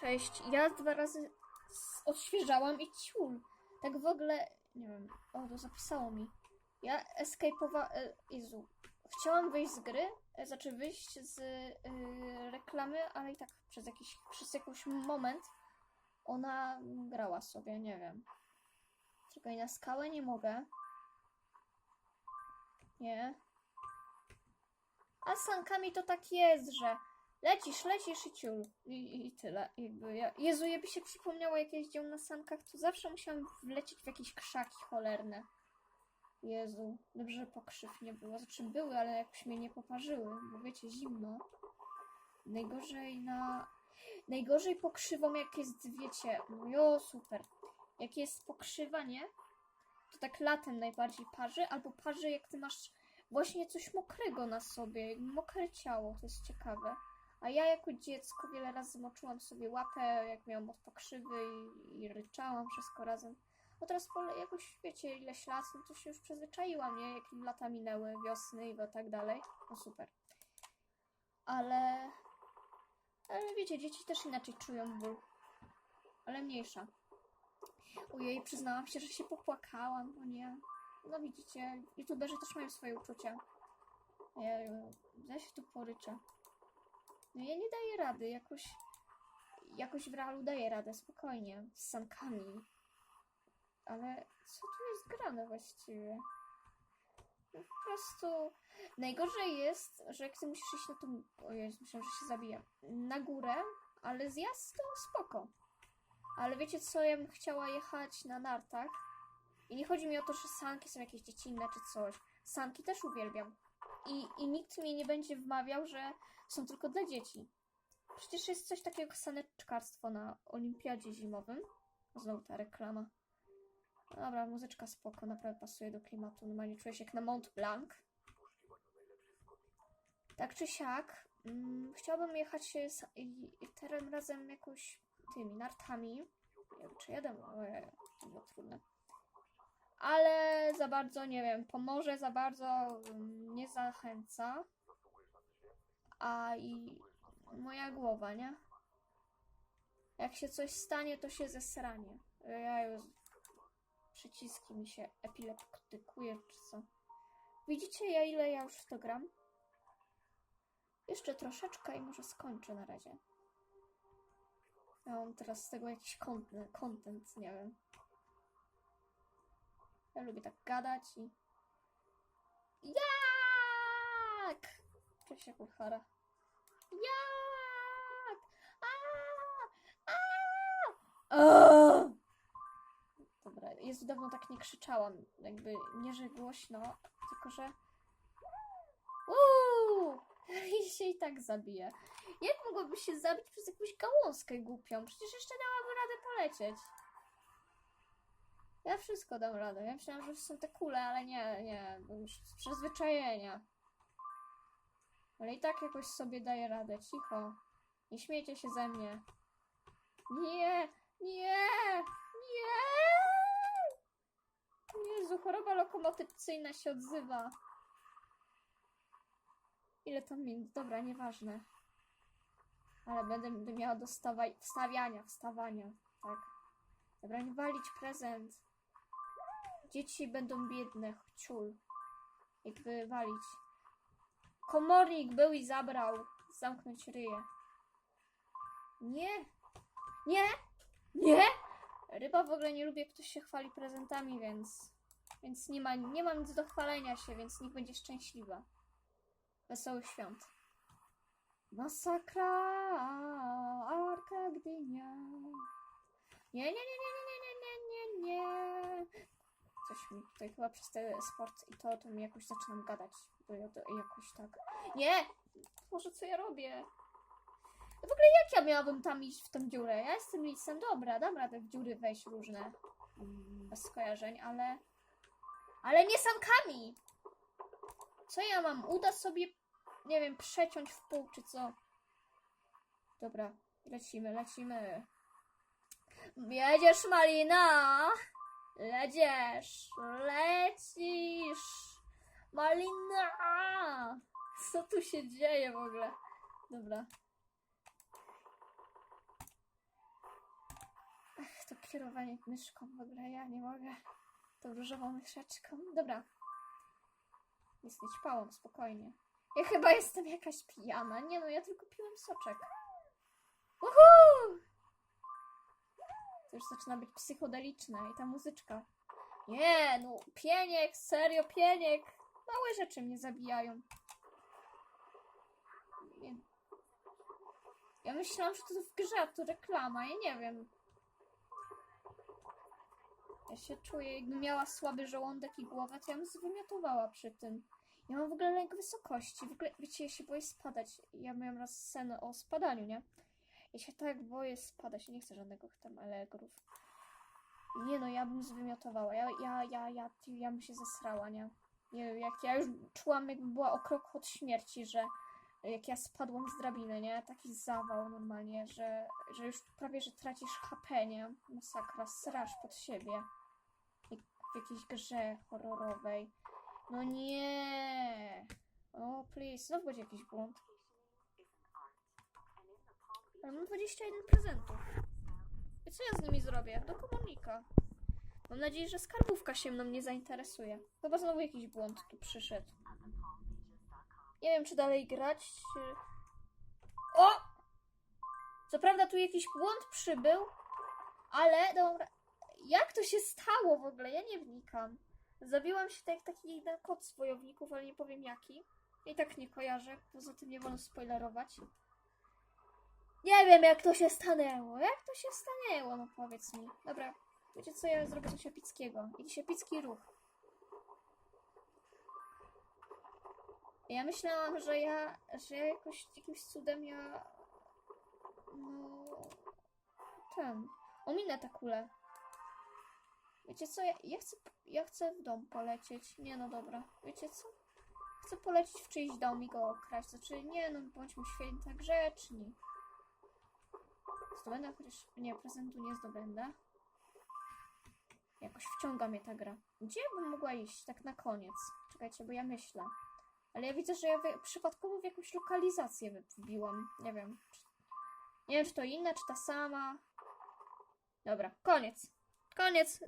Cześć. Ja dwa razy odświeżałam i ciul. Tak w ogóle, nie wiem, o, to zapisało mi. Ja escape'owa... e, Jezu. Chciałam wyjść z gry, e, znaczy wyjść z y, reklamy, ale i tak przez jakiś, przez jakiś moment ona grała sobie, nie wiem. Czekaj, na skałę nie mogę. Nie. A sankami to tak jest, że lecisz, lecisz i ciul. I, i tyle. Jakby ja... Jezu, jakby się przypomniało, jak jeździł na sankach, to zawsze musiałam wlecieć w jakieś krzaki cholerne. Jezu, dobrze, że pokrzyw nie było. Znaczy były, ale jakoś mnie nie poparzyły, bo wiecie, zimno. Najgorzej na... Najgorzej pokrzywą, jak jest, wiecie, jo, super. Jak jest pokrzywa, nie? To tak latem najbardziej parzy, albo parzy, jak ty masz właśnie coś mokrego na sobie, mokre ciało, to jest ciekawe. A ja jako dziecko wiele razy moczyłam sobie łapę, jak miałam od pokrzywy i, i ryczałam wszystko razem. No teraz po jakoś, wiecie, ileś lat, no to się już przyzwyczaiłam, nie? Jak im lata minęły, wiosny i tak dalej. No super. Ale... Ale wiecie, dzieci też inaczej czują ból. Ale mniejsza. Ojej, przyznałam się, że się popłakałam, bo nie. No widzicie, youtuberzy też mają swoje uczucia. A Ja, ja się tu poryczę. No ja nie daję rady, jakoś... Jakoś w realu daję radę, spokojnie, z sankami. Ale co tu jest grane właściwie? No po prostu... Najgorzej jest, że jak ty musisz iść na tą... Ojej, myślałam, że się zabiję. Na górę, ale zjazd to spoko. Ale wiecie co, ja bym chciała jechać na nartach. I nie chodzi mi o to, że sanki są jakieś dziecinne czy coś. Sanki też uwielbiam. I, I nikt mnie nie będzie wmawiał, że są tylko dla dzieci. Przecież jest coś takiego jak saneczkarstwo na olimpiadzie zimowym. Znowu ta reklama. Dobra, muzyczka spoko, naprawdę pasuje do klimatu. Normalnie czuję się jak na Mont Blanc. Tak czy siak, mm, chciałabym jechać z, i, i razem jakoś tymi nartami. Nie wiem, czy jeden, ojej, to było trudne. Ale za bardzo, nie wiem, pomoże za bardzo mm, nie zachęca. A i moja głowa, nie? Jak się coś stanie, to się zesranie. Ja już przyciski mi się epileptykuje, czy co. Widzicie, ja ile ja już w to gram? Jeszcze troszeczkę i może skończę na razie. Ja mam teraz z tego jakiś content, content nie wiem. Ja lubię tak gadać i... Jak? Cześć, jak Ulfara. Jak? A! A! Dobra, jest dawno tak nie krzyczałam. Jakby nie, że głośno, tylko że. Uuu! I się i tak zabije. Jak mogłoby się zabić przez jakąś gałązkę głupią? Przecież jeszcze dałaby radę polecieć. Ja wszystko dam radę. Ja myślałam, że są te kule, ale nie, nie, bo już z przyzwyczajenia. Ale i tak jakoś sobie daję radę. Cicho. Nie śmiejcie się ze mnie. Nie, nie, nie. Jezu, choroba lokomocyjna się odzywa. Ile to minut? Dobra, nieważne. Ale będę, będę miała do wstawiania, wstawania. Tak. Dobra, nie walić prezent. Dzieci będą biedne, ciul. Jakby walić. Komornik był i zabrał. Zamknąć ryję. Nie! Nie! Nie! Ryba w ogóle nie lubi, jak ktoś się chwali prezentami, więc... Więc nie, ma, nie mam nic do chwalenia się, więc niech będzie szczęśliwa. Wesołych świąt. Masakra, Arka Gdynia. Nie, nie, nie, nie, nie. Coś mi tutaj chyba przez ten sport i to, to mi jakoś zaczynam gadać. Bo ja to jakoś tak... Nie! Boże, co ja robię? No w ogóle jak ja miałabym tam iść w tę dziurę? Ja jestem lisem, dobra, dam radę w dziury wejść różne. Bez skojarzeń, ale... Ale nie sankami! Co ja mam? Uda sobie, nie wiem, przeciąć w pół, czy co? Dobra, lecimy, lecimy. Jedziesz, Malina! Lecisz! Lecisz! Malina! Co tu się dzieje w ogóle? Dobra. kierowanie myszką w ogóle, ja nie mogę. Tą różową myszeczką. Dobra. Nic nie ćpałam, spokojnie. Ja chyba jestem jakaś pijana. Nie no, ja tylko piłem soczek. Uhu! To już zaczyna być psychodeliczne i ta muzyczka. Nie, no, pieniek, serio, pieniek. Małe rzeczy mnie zabijają. Nie. Ja myślałam, że to w grze, to reklama, ja nie wiem. Ja się czuję, jakbym miała słaby żołądek i głowę, to ja bym zwymiotowała przy tym. Ja mam w ogóle lęk wysokości. W ogóle, wiecie, ja się boję spadać. Ja miałam raz sen o spadaniu, nie? Ja się tak boję spadać. Nie chcę żadnego tam alegrów. Nie no, ja bym zwymiotowała. Ja, ja, ja, ja, ja bym się zesrała, nie? Nie wiem, jak ja już czułam, jakby była o krok od śmierci, że jak ja spadłam z drabiny, nie? Taki zawał normalnie, że, że już prawie, że tracisz HP, nie? Masakra, srasz pod siebie. Jak w jakiejś grze horrorowej. No nie! O, please, znowu będzie jakiś błąd. Ale mam 21 prezentów. I co ja z nimi zrobię? Do komunika. Mam nadzieję, że skarbówka się mną nie zainteresuje. Chyba znowu jakiś błąd tu przyszedł. Nie wiem, czy dalej grać. Czy... O! Co prawda tu jakiś błąd przybył, ale dobra. Jak to się stało w ogóle? Ja nie wnikam. Zabiłam się tak jak taki jeden kot z wojowników, ale nie powiem jaki. I tak nie kojarzę. Poza tym nie wolno spoilerować. Nie wiem, jak to się stanęło. Jak to się stanęło? No powiedz mi. Dobra, wiecie co? Ja zrobię coś epickiego. Jakiś epicki ruch. Ja myślałam, że ja, że ja jakoś jakimś cudem ja. No. Ten. Ominę tę kulę. Wiecie co? Ja, ja, chcę, ja chcę w dom polecieć. Nie, no dobra. Wiecie co? Chcę polecieć w czyjś dom i go okraść. Znaczy, nie, no bądźmy święta grzeczni. Zdobędę chociaż... Nie, prezentu nie zdobędę. Jakoś wciąga mnie ta gra. Gdzie bym mogła iść? Tak na koniec. Czekajcie, bo ja myślę. Ale ja widzę, że ja przypadkowo w jakąś lokalizację wbiłam. Nie wiem. Czy... Nie wiem, czy to inna, czy ta sama. Dobra, koniec. Koniec.